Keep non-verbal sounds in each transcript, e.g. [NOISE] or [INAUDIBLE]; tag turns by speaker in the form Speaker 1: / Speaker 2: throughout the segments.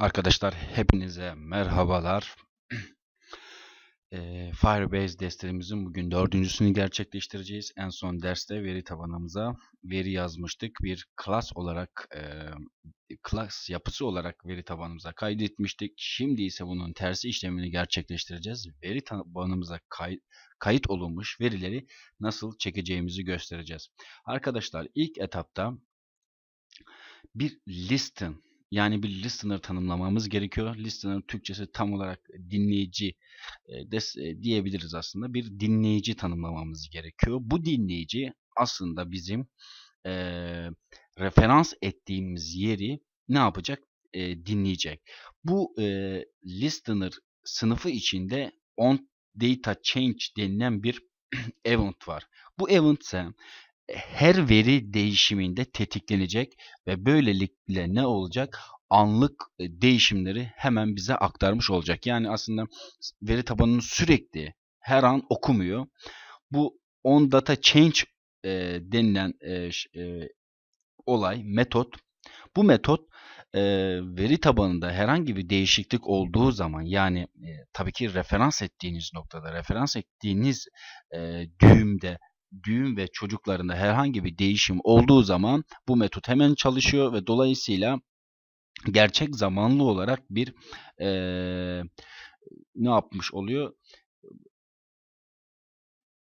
Speaker 1: Arkadaşlar hepinize merhabalar. [CLEARS THROAT] Firebase derslerimizin bugün dördüncüsünü gerçekleştireceğiz. En son derste veri tabanımıza veri yazmıştık. Bir class olarak, class yapısı olarak veri tabanımıza kaydetmiştik. Şimdi ise bunun tersi işlemini gerçekleştireceğiz. Veri tabanımıza kay kayıt olunmuş verileri nasıl çekeceğimizi göstereceğiz. Arkadaşlar ilk etapta bir listen yani bir listener tanımlamamız gerekiyor. Listener Türkçesi tam olarak dinleyici e, des, e, diyebiliriz aslında. Bir dinleyici tanımlamamız gerekiyor. Bu dinleyici aslında bizim e, referans ettiğimiz yeri ne yapacak? E, dinleyecek. Bu e, listener sınıfı içinde on data change denilen bir [CLEARS THROAT] event var. Bu event ise her veri değişiminde tetiklenecek ve böylelikle ne olacak? Anlık e, değişimleri hemen bize aktarmış olacak. Yani aslında veri tabanını sürekli her an okumuyor. Bu on data change e, denilen e, e, olay, metot. Bu metot e, veri tabanında herhangi bir değişiklik olduğu zaman yani e, tabii ki referans ettiğiniz noktada, referans ettiğiniz e, düğümde düğüm ve çocuklarında herhangi bir değişim olduğu zaman bu metot hemen çalışıyor ve dolayısıyla gerçek zamanlı olarak bir e, ne yapmış oluyor?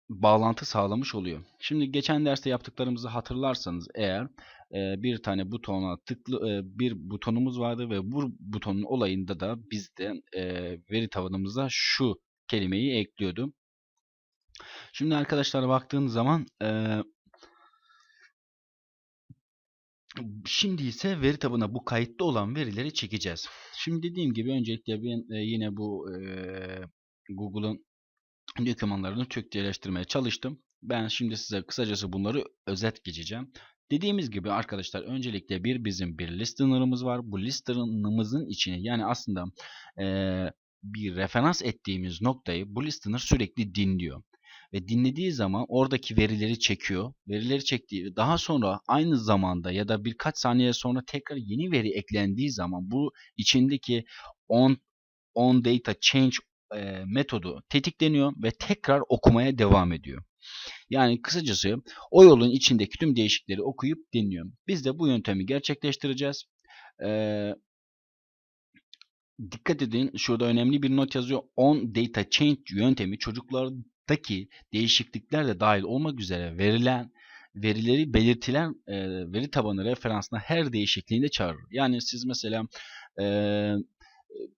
Speaker 1: bağlantı sağlamış oluyor. Şimdi geçen derste yaptıklarımızı hatırlarsanız eğer e, bir tane butona tıklı e, bir butonumuz vardı ve bu butonun olayında da biz de e, veri tabanımıza şu kelimeyi ekliyordum. Şimdi arkadaşlar baktığınız zaman e, şimdi ise veri tabanına bu kayıtlı olan verileri çekeceğiz. Şimdi dediğim gibi öncelikle ben e, yine bu e, Google'ın dokümanlarını Türkçeleştirmeye çalıştım. Ben şimdi size kısacası bunları özet geçeceğim. Dediğimiz gibi arkadaşlar öncelikle bir bizim bir listener'ımız var. Bu listener'ımızın içine yani aslında e, bir referans ettiğimiz noktayı bu listener sürekli dinliyor ve dinlediği zaman oradaki verileri çekiyor. Verileri çektiği daha sonra aynı zamanda ya da birkaç saniye sonra tekrar yeni veri eklendiği zaman bu içindeki on on data change e, metodu tetikleniyor ve tekrar okumaya devam ediyor. Yani kısacası o yolun içindeki tüm değişikleri okuyup dinliyor. Biz de bu yöntemi gerçekleştireceğiz. Ee, dikkat edin şurada önemli bir not yazıyor. On data change yöntemi çocuklar daki değişiklikler de dahil olmak üzere verilen verileri belirtilen e, veri tabanı referansına her değişikliğinde çağırır. Yani siz mesela e,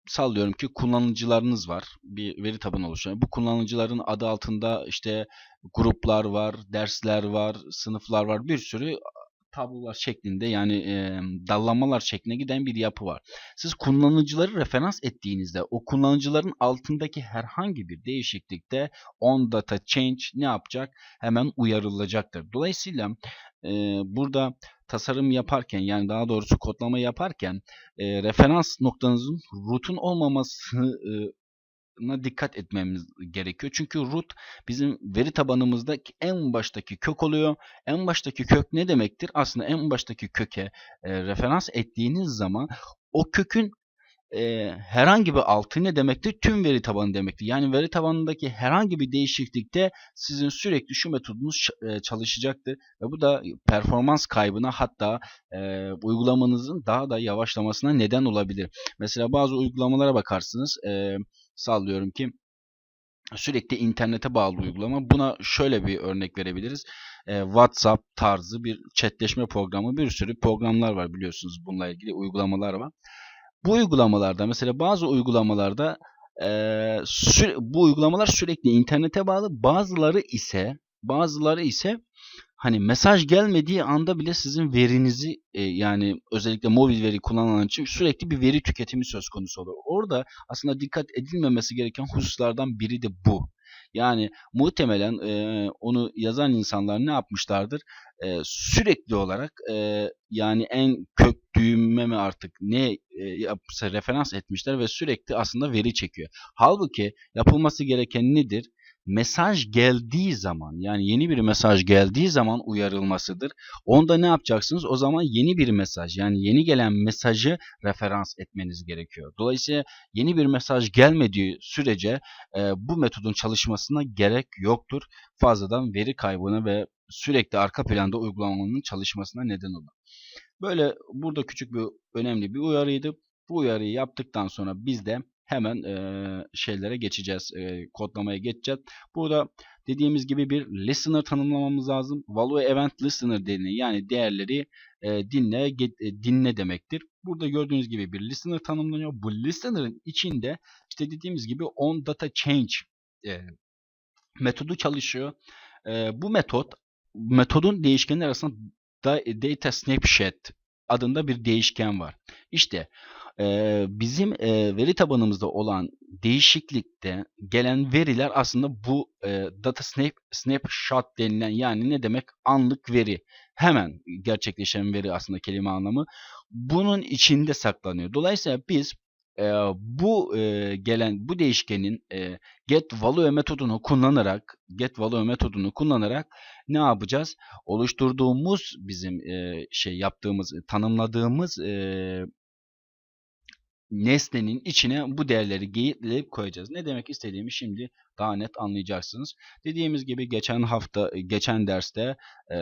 Speaker 1: sallıyorum ki kullanıcılarınız var. Bir veri tabanı oluşuyor. Bu kullanıcıların adı altında işte gruplar var, dersler var, sınıflar var. Bir sürü tablolar şeklinde yani e, dallamalar şeklinde giden bir yapı var. Siz kullanıcıları referans ettiğinizde o kullanıcıların altındaki herhangi bir değişiklikte on data change ne yapacak? Hemen uyarılacaktır. Dolayısıyla e, burada tasarım yaparken yani daha doğrusu kodlama yaparken e, referans noktanızın root'un olmaması e, dikkat etmemiz gerekiyor. Çünkü root bizim veri tabanımızda en baştaki kök oluyor. En baştaki kök ne demektir? Aslında en baştaki köke e, referans ettiğiniz zaman o kökün e, herhangi bir altı ne demektir? Tüm veri tabanı demektir. Yani veri tabanındaki herhangi bir değişiklikte sizin sürekli şu metodunuz e, çalışacaktır. Ve bu da performans kaybına hatta e, uygulamanızın daha da yavaşlamasına neden olabilir. Mesela bazı uygulamalara bakarsınız. E, sallıyorum ki sürekli internete bağlı uygulama. Buna şöyle bir örnek verebiliriz. E, WhatsApp tarzı bir chatleşme programı bir sürü programlar var biliyorsunuz bununla ilgili uygulamalar var. Bu uygulamalarda mesela bazı uygulamalarda e, bu uygulamalar sürekli internete bağlı bazıları ise bazıları ise hani mesaj gelmediği anda bile sizin verinizi e, yani özellikle mobil veri kullanılan için sürekli bir veri tüketimi söz konusu olur. Orada aslında dikkat edilmemesi gereken hususlardan biri de bu. Yani muhtemelen e, onu yazan insanlar ne yapmışlardır? E, sürekli olarak e, yani en kök düğüme mi artık ne e, yapsa referans etmişler ve sürekli aslında veri çekiyor. Halbuki yapılması gereken nedir? Mesaj geldiği zaman yani yeni bir mesaj geldiği zaman uyarılmasıdır. Onda ne yapacaksınız? O zaman yeni bir mesaj yani yeni gelen mesajı referans etmeniz gerekiyor. Dolayısıyla yeni bir mesaj gelmediği sürece e, bu metodun çalışmasına gerek yoktur. Fazladan veri kaybına ve sürekli arka planda uygulamanın çalışmasına neden olur. Böyle burada küçük bir önemli bir uyarıydı. Bu uyarıyı yaptıktan sonra biz de hemen e, şeylere geçeceğiz. E, kodlamaya geçeceğiz. Burada dediğimiz gibi bir listener tanımlamamız lazım. Value event listener denilen yani değerleri e, dinle get, e, dinle demektir. Burada gördüğünüz gibi bir listener tanımlanıyor. Bu listener'ın içinde işte dediğimiz gibi on data change e, metodu çalışıyor. E, bu metot metodun değişkenler arasında data snapshot adında bir değişken var. İşte bizim e, veri tabanımızda olan değişiklikte gelen veriler aslında bu e, data snap, snapshot denilen yani ne demek anlık veri hemen gerçekleşen veri aslında kelime anlamı bunun içinde saklanıyor. Dolayısıyla biz e, bu e, gelen bu değişkenin e, get value metodunu kullanarak get value metodunu kullanarak ne yapacağız? Oluşturduğumuz bizim e, şey yaptığımız tanımladığımız e, nesnenin içine bu değerleri giyip koyacağız. Ne demek istediğimi şimdi daha net anlayacaksınız. Dediğimiz gibi geçen hafta, geçen derste e,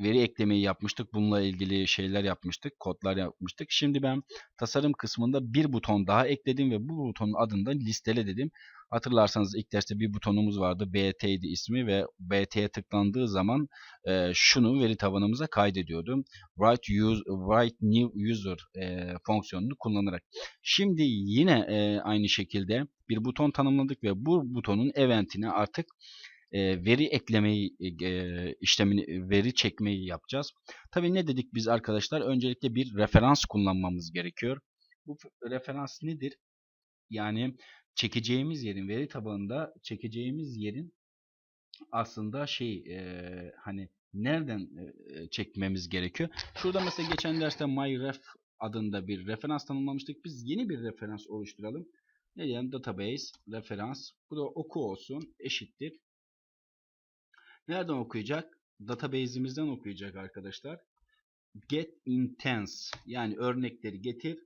Speaker 1: veri eklemeyi yapmıştık. Bununla ilgili şeyler yapmıştık, kodlar yapmıştık. Şimdi ben tasarım kısmında bir buton daha ekledim ve bu butonun adını da listele dedim. Hatırlarsanız ilk derste bir butonumuz vardı. BT idi ismi ve BT'ye tıklandığı zaman e, şunu veri tabanımıza kaydediyordum. Write, use, write new user e, fonksiyonunu kullanarak. Şimdi yine e, aynı şekilde bir buton tanımladık ve bu butonun eventini artık e, veri eklemeyi e, işlemini veri çekmeyi yapacağız. Tabii ne dedik biz arkadaşlar? Öncelikle bir referans kullanmamız gerekiyor. Bu referans nedir? Yani çekeceğimiz yerin veri tabanında çekeceğimiz yerin aslında şey e, hani nereden e, çekmemiz gerekiyor. Şurada mesela geçen derste myref adında bir referans tanımlamıştık. Biz yeni bir referans oluşturalım. Ne diyelim? Database referans. Bu da oku olsun. Eşittir. Nereden okuyacak? Database'imizden okuyacak arkadaşlar. Get intense yani örnekleri getir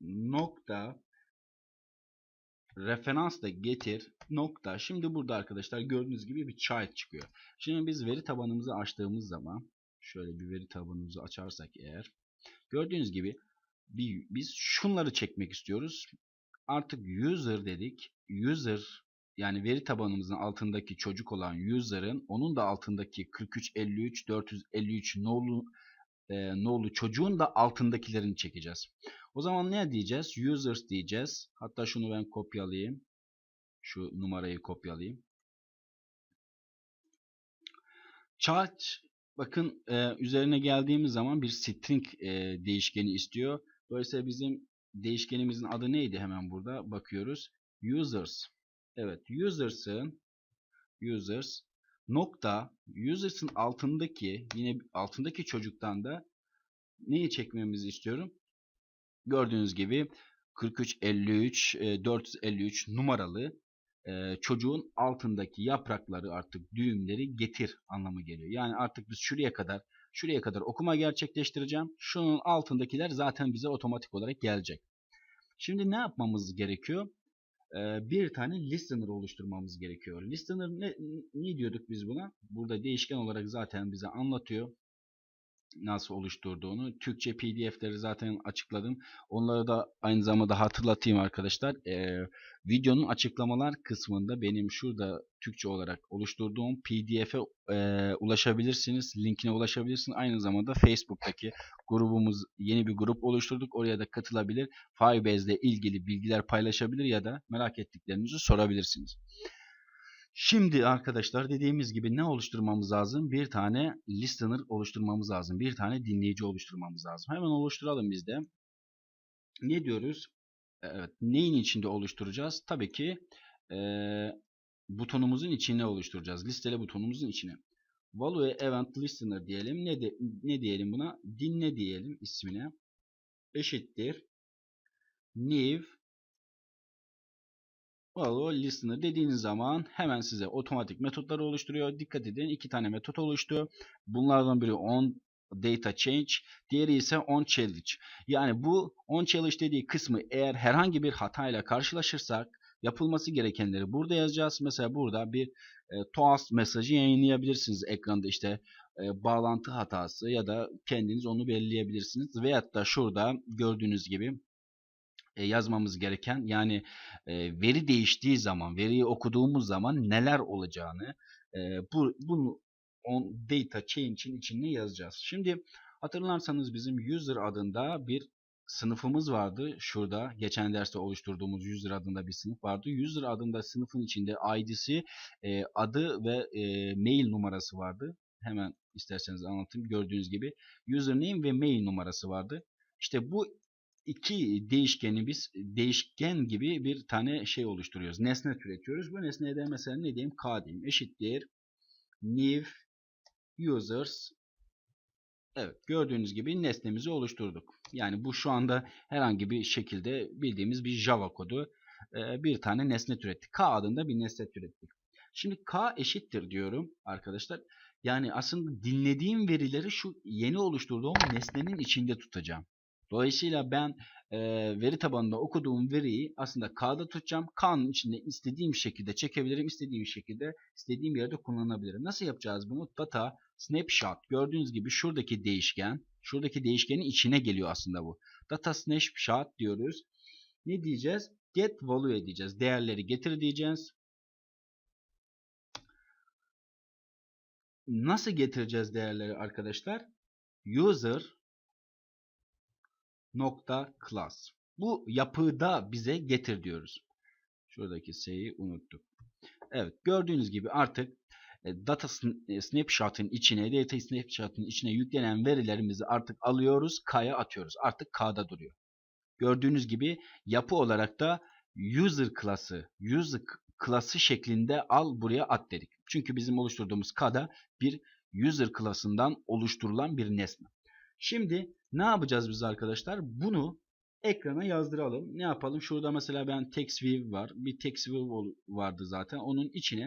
Speaker 1: nokta referans da getir nokta. Şimdi burada arkadaşlar gördüğünüz gibi bir child çıkıyor. Şimdi biz veri tabanımızı açtığımız zaman şöyle bir veri tabanımızı açarsak eğer gördüğünüz gibi bir, biz şunları çekmek istiyoruz. Artık user dedik. User yani veri tabanımızın altındaki çocuk olan user'ın onun da altındaki 4353 453 nolu e, nolu çocuğun da altındakilerini çekeceğiz. O zaman ne diyeceğiz? Users diyeceğiz. Hatta şunu ben kopyalayayım. Şu numarayı kopyalayayım. Chart bakın e, üzerine geldiğimiz zaman bir string e, değişkeni istiyor. Dolayısıyla bizim değişkenimizin adı neydi hemen burada bakıyoruz. Users. Evet users'ın users nokta users'ın altındaki yine altındaki çocuktan da neyi çekmemizi istiyorum? Gördüğünüz gibi 4353 453 numaralı e, çocuğun altındaki yaprakları artık düğümleri getir anlamı geliyor. Yani artık biz şuraya kadar şuraya kadar okuma gerçekleştireceğim. Şunun altındakiler zaten bize otomatik olarak gelecek. Şimdi ne yapmamız gerekiyor? Bir tane listener oluşturmamız gerekiyor. Listener ne, ne diyorduk biz buna? Burada değişken olarak zaten bize anlatıyor nasıl oluşturduğunu. Türkçe pdf'leri zaten açıkladım. Onları da aynı zamanda hatırlatayım arkadaşlar. Ee, videonun açıklamalar kısmında benim şurada Türkçe olarak oluşturduğum pdf'e e, ulaşabilirsiniz. Linkine ulaşabilirsiniz. Aynı zamanda Facebook'taki grubumuz yeni bir grup oluşturduk. Oraya da katılabilir. Firebase ile ilgili bilgiler paylaşabilir ya da merak ettiklerinizi sorabilirsiniz. Şimdi arkadaşlar dediğimiz gibi ne oluşturmamız lazım? Bir tane listener oluşturmamız lazım. Bir tane dinleyici oluşturmamız lazım. Hemen oluşturalım biz de. Ne diyoruz? Evet, neyin içinde oluşturacağız? Tabii ki e, butonumuzun içine oluşturacağız. Listele butonumuzun içine. Value event listener diyelim. Ne, de, ne diyelim buna? Dinle diyelim ismine. Eşittir. New follow listener dediğiniz zaman hemen size otomatik metotları oluşturuyor. Dikkat edin iki tane metot oluştu. Bunlardan biri on data change, diğeri ise on challenge. Yani bu on challenge dediği kısmı eğer herhangi bir hatayla karşılaşırsak yapılması gerekenleri burada yazacağız. Mesela burada bir e, TOAS mesajı yayınlayabilirsiniz ekranda işte e, bağlantı hatası ya da kendiniz onu belirleyebilirsiniz. Veyahut da şurada gördüğünüz gibi yazmamız gereken yani e, veri değiştiği zaman, veriyi okuduğumuz zaman neler olacağını e, bu, bunu on data change'in içine yazacağız. Şimdi hatırlarsanız bizim user adında bir sınıfımız vardı. Şurada geçen derste oluşturduğumuz user adında bir sınıf vardı. User adında sınıfın içinde ID'si, e, adı ve e, mail numarası vardı. Hemen isterseniz anlatayım. Gördüğünüz gibi username ve mail numarası vardı. İşte bu iki değişkeni biz değişken gibi bir tane şey oluşturuyoruz. Nesne türetiyoruz. Bu nesneye de mesela ne diyeyim? K diyeyim. Eşittir new users Evet gördüğünüz gibi nesnemizi oluşturduk. Yani bu şu anda herhangi bir şekilde bildiğimiz bir Java kodu bir tane nesne türettik. K adında bir nesne türettik. Şimdi K eşittir diyorum arkadaşlar. Yani aslında dinlediğim verileri şu yeni oluşturduğum nesnenin içinde tutacağım. Dolayısıyla ben e, veri tabanında okuduğum veriyi aslında K'da tutacağım. K'nın içinde istediğim şekilde çekebilirim. istediğim şekilde istediğim yerde kullanabilirim. Nasıl yapacağız bunu? Data snapshot. Gördüğünüz gibi şuradaki değişken, şuradaki değişkenin içine geliyor aslında bu. Data snapshot diyoruz. Ne diyeceğiz? Get value diyeceğiz. Değerleri getir diyeceğiz. Nasıl getireceğiz değerleri arkadaşlar? User nokta class. Bu yapıda bize getir diyoruz. Şuradaki S'yi unuttuk. Evet gördüğünüz gibi artık e, data e, snapshot'ın içine, data snapshot'ın içine yüklenen verilerimizi artık alıyoruz, K'ya atıyoruz. Artık K'da duruyor. Gördüğünüz gibi yapı olarak da user klası, user klası şeklinde al buraya at dedik. Çünkü bizim oluşturduğumuz K'da bir user klasından oluşturulan bir nesne. Şimdi ne yapacağız biz arkadaşlar? Bunu ekrana yazdıralım. Ne yapalım? Şurada mesela ben TextView var. Bir TextView vardı zaten. Onun içine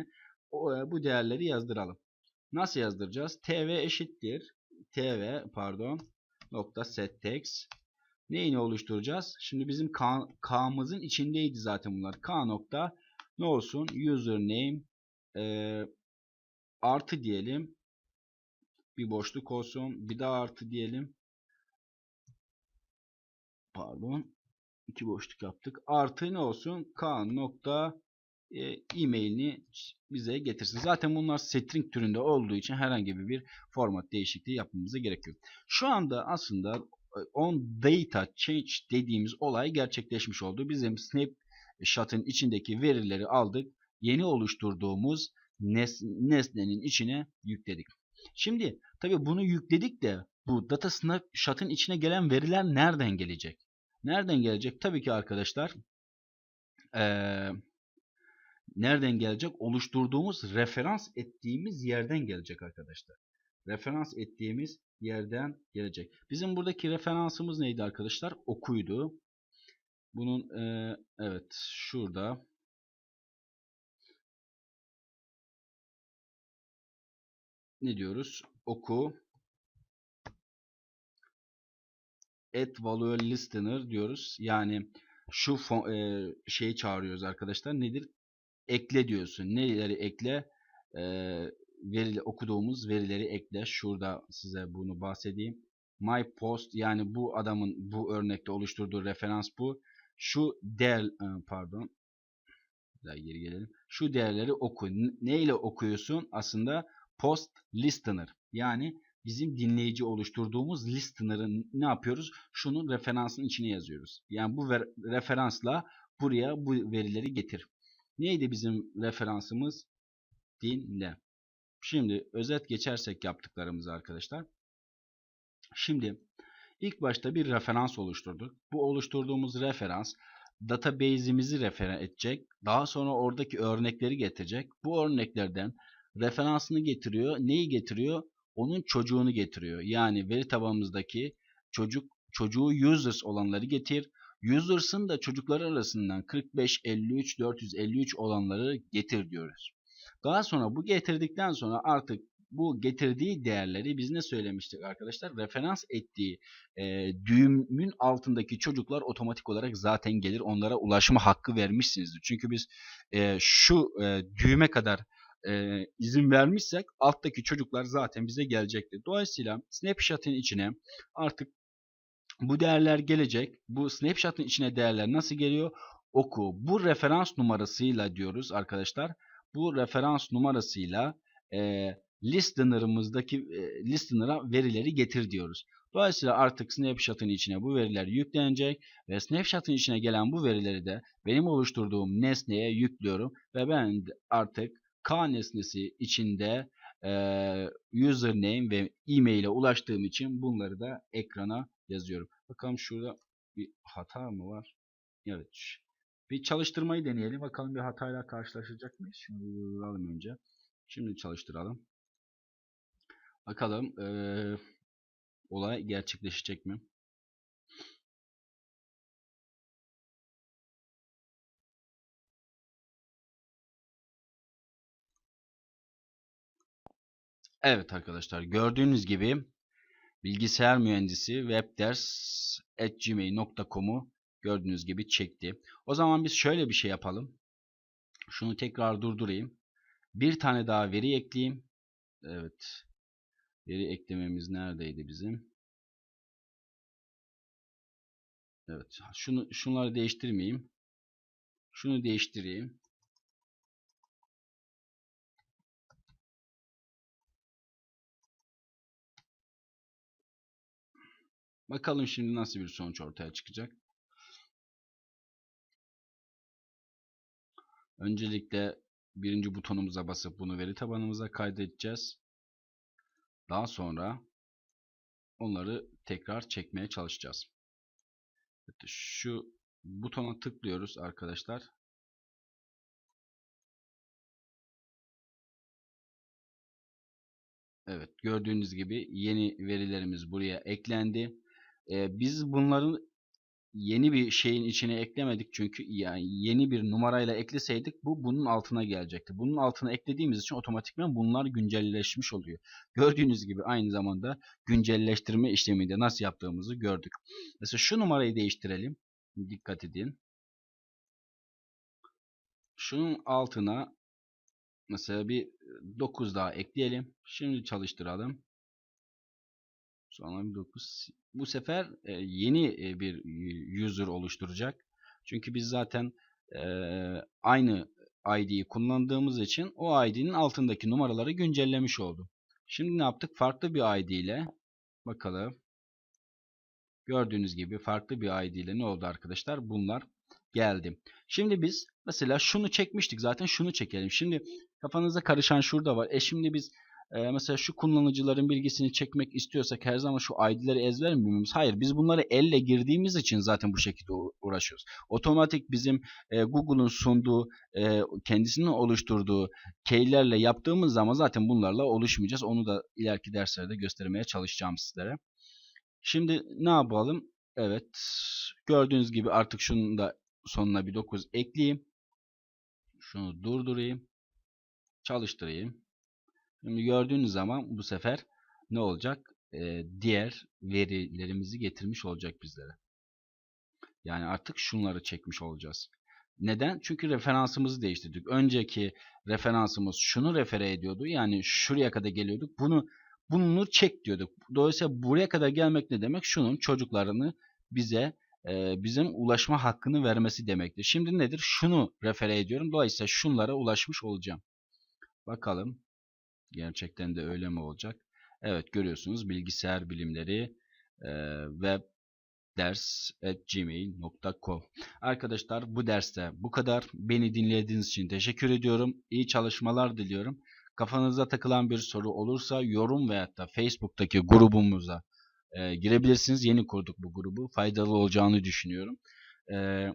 Speaker 1: e, bu değerleri yazdıralım. Nasıl yazdıracağız? tv eşittir. tv pardon nokta setText neyini oluşturacağız? Şimdi bizim k'mızın içindeydi zaten bunlar. k nokta ne olsun? Username e, artı diyelim. Bir boşluk olsun. Bir daha artı diyelim. Pardon. iki boşluk yaptık. Artı ne olsun? k nokta e, e-mailini bize getirsin. Zaten bunlar string türünde olduğu için herhangi bir format değişikliği yapmamıza gerek yok. Şu anda aslında e, on data change dediğimiz olay gerçekleşmiş oldu. Bizim snapshot'ın içindeki verileri aldık. Yeni oluşturduğumuz nesnenin içine yükledik. Şimdi tabi bunu yükledik de bu data snapshot'ın içine gelen veriler nereden gelecek? Nereden gelecek? Tabii ki arkadaşlar ee, nereden gelecek? Oluşturduğumuz referans ettiğimiz yerden gelecek arkadaşlar. Referans ettiğimiz yerden gelecek. Bizim buradaki referansımız neydi arkadaşlar? Okuydu. Bunun e, evet şurada ne diyoruz? Oku add value listener diyoruz. Yani şu e, şeyi çağırıyoruz arkadaşlar. Nedir? ekle diyorsun. Neleri ekle? E, verili, okuduğumuz verileri ekle. Şurada size bunu bahsedeyim. My post yani bu adamın bu örnekte oluşturduğu referans bu. Şu değer e, pardon daha geri gelelim. Şu değerleri oku. Ne ile okuyorsun? Aslında post listener. Yani bizim dinleyici oluşturduğumuz listener'ın ne yapıyoruz? Şunun referansın içine yazıyoruz. Yani bu referansla buraya bu verileri getir. Neydi bizim referansımız? Dinle. Şimdi özet geçersek yaptıklarımızı arkadaşlar. Şimdi ilk başta bir referans oluşturduk. Bu oluşturduğumuz referans database'imizi refer edecek. Daha sonra oradaki örnekleri getirecek. Bu örneklerden referansını getiriyor. Neyi getiriyor? Onun çocuğunu getiriyor. Yani veri tabanımızdaki çocuk çocuğu users olanları getir. Users'ın da çocuklar arasından 45, 53, 453 olanları getir diyoruz. Daha sonra bu getirdikten sonra artık bu getirdiği değerleri biz ne söylemiştik arkadaşlar? Referans ettiği e, düğümün altındaki çocuklar otomatik olarak zaten gelir. Onlara ulaşma hakkı vermişsinizdir. Çünkü biz e, şu e, düğüme kadar e, izin vermişsek alttaki çocuklar zaten bize gelecektir. Dolayısıyla snapshot'ın içine artık bu değerler gelecek. Bu snapshot'ın içine değerler nasıl geliyor? Oku. Bu referans numarasıyla diyoruz arkadaşlar. Bu referans numarasıyla e, listener'ımızdaki e, listener'a verileri getir diyoruz. Dolayısıyla artık snapshot'ın içine bu veriler yüklenecek ve snapshot'ın içine gelen bu verileri de benim oluşturduğum nesneye yüklüyorum ve ben artık K nesnesi içinde e, username ve e-mail'e ulaştığım için bunları da ekrana yazıyorum. Bakalım şurada bir hata mı var? Evet. Bir çalıştırmayı deneyelim. Bakalım bir hatayla karşılaşacak mıyız? Şimdi durduralım önce. Şimdi çalıştıralım. Bakalım ee, olay gerçekleşecek mi? Evet arkadaşlar gördüğünüz gibi bilgisayar mühendisi webders.gmail.com'u gördüğünüz gibi çekti. O zaman biz şöyle bir şey yapalım. Şunu tekrar durdurayım. Bir tane daha veri ekleyeyim. Evet. Veri eklememiz neredeydi bizim? Evet. Şunu şunları değiştirmeyeyim. Şunu değiştireyim. Bakalım şimdi nasıl bir sonuç ortaya çıkacak. Öncelikle birinci butonumuza basıp bunu veri tabanımıza kaydedeceğiz. Daha sonra onları tekrar çekmeye çalışacağız. Şu butona tıklıyoruz arkadaşlar. Evet gördüğünüz gibi yeni verilerimiz buraya eklendi. Ee, biz bunların yeni bir şeyin içine eklemedik çünkü yani yeni bir numarayla ekleseydik bu bunun altına gelecekti. Bunun altına eklediğimiz için otomatikman bunlar güncelleşmiş oluyor. Gördüğünüz gibi aynı zamanda güncelleştirme işleminde nasıl yaptığımızı gördük. Mesela şu numarayı değiştirelim. Dikkat edin. Şunun altına mesela bir 9 daha ekleyelim. Şimdi çalıştıralım. Sonra bir 9. Bu sefer e, yeni e, bir user oluşturacak. Çünkü biz zaten e, aynı ID'yi kullandığımız için o ID'nin altındaki numaraları güncellemiş oldu. Şimdi ne yaptık? Farklı bir ID ile bakalım. Gördüğünüz gibi farklı bir ID ile ne oldu arkadaşlar? Bunlar geldi. Şimdi biz mesela şunu çekmiştik. Zaten şunu çekelim. Şimdi kafanıza karışan şurada var. E şimdi biz e, mesela şu kullanıcıların bilgisini çekmek istiyorsak her zaman şu ID'leri ezber mi? Hayır. Biz bunları elle girdiğimiz için zaten bu şekilde uğraşıyoruz. Otomatik bizim e, Google'un sunduğu, e, kendisinin oluşturduğu keylerle yaptığımız zaman zaten bunlarla oluşmayacağız. Onu da ileriki derslerde göstermeye çalışacağım sizlere. Şimdi ne yapalım? Evet. Gördüğünüz gibi artık şunun da sonuna bir 9 ekleyeyim. Şunu durdurayım. Çalıştırayım. Şimdi gördüğünüz zaman bu sefer ne olacak? Ee, diğer verilerimizi getirmiş olacak bizlere. Yani artık şunları çekmiş olacağız. Neden? Çünkü referansımızı değiştirdik. Önceki referansımız şunu refere ediyordu. Yani şuraya kadar geliyorduk. Bunu bunu çek diyorduk. Dolayısıyla buraya kadar gelmek ne demek? Şunun çocuklarını bize e, bizim ulaşma hakkını vermesi demektir. Şimdi nedir? Şunu refere ediyorum. Dolayısıyla şunlara ulaşmış olacağım. Bakalım. Gerçekten de öyle mi olacak? Evet görüyorsunuz bilgisayar bilimleri e, web ders.gmail.com Arkadaşlar bu derste bu kadar. Beni dinlediğiniz için teşekkür ediyorum. İyi çalışmalar diliyorum. Kafanıza takılan bir soru olursa yorum veyahut da Facebook'taki grubumuza e, girebilirsiniz. Yeni kurduk bu grubu. Faydalı olacağını düşünüyorum. E,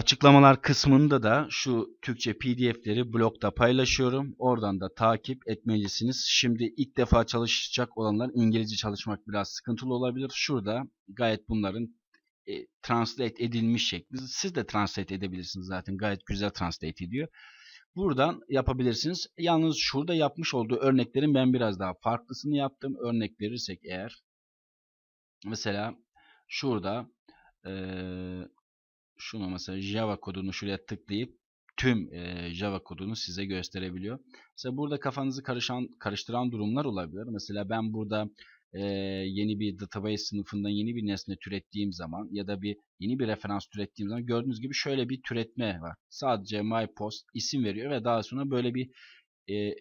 Speaker 1: Açıklamalar kısmında da şu Türkçe PDF'leri blogda paylaşıyorum. Oradan da takip etmelisiniz. Şimdi ilk defa çalışacak olanlar İngilizce çalışmak biraz sıkıntılı olabilir. Şurada gayet bunların e, translate edilmiş şekli. Siz de translate edebilirsiniz zaten. Gayet güzel translate ediyor. Buradan yapabilirsiniz. Yalnız şurada yapmış olduğu örneklerin ben biraz daha farklısını yaptım. Örnek verirsek eğer mesela şurada eee şunu mesela Java kodunu şuraya tıklayıp tüm e, Java kodunu size gösterebiliyor. Mesela burada kafanızı karışan, karıştıran durumlar olabilir. Mesela ben burada e, yeni bir database sınıfından yeni bir nesne türettiğim zaman ya da bir yeni bir referans türettiğim zaman gördüğünüz gibi şöyle bir türetme var. Sadece myPost isim veriyor ve daha sonra böyle bir e,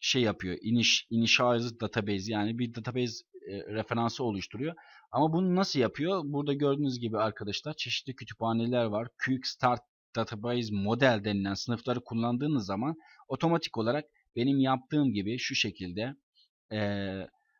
Speaker 1: şey yapıyor. Iniş, initialized database yani bir database e, referansı oluşturuyor. Ama bunu nasıl yapıyor? Burada gördüğünüz gibi arkadaşlar çeşitli kütüphaneler var. Quick Start Database Model denilen sınıfları kullandığınız zaman otomatik olarak benim yaptığım gibi şu şekilde e,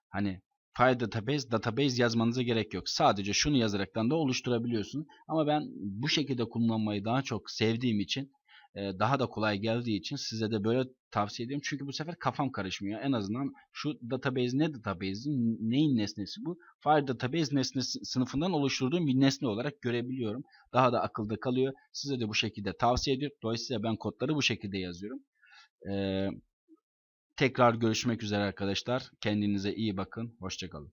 Speaker 1: hani File Database, Database yazmanıza gerek yok. Sadece şunu yazaraktan da oluşturabiliyorsun. Ama ben bu şekilde kullanmayı daha çok sevdiğim için daha da kolay geldiği için size de böyle tavsiye ediyorum. Çünkü bu sefer kafam karışmıyor. En azından şu database ne database, neyin nesnesi bu? File database nesnesi sınıfından oluşturduğum bir nesne olarak görebiliyorum. Daha da akılda kalıyor. Size de bu şekilde tavsiye ediyorum. Dolayısıyla ben kodları bu şekilde yazıyorum. Ee, tekrar görüşmek üzere arkadaşlar. Kendinize iyi bakın. Hoşçakalın.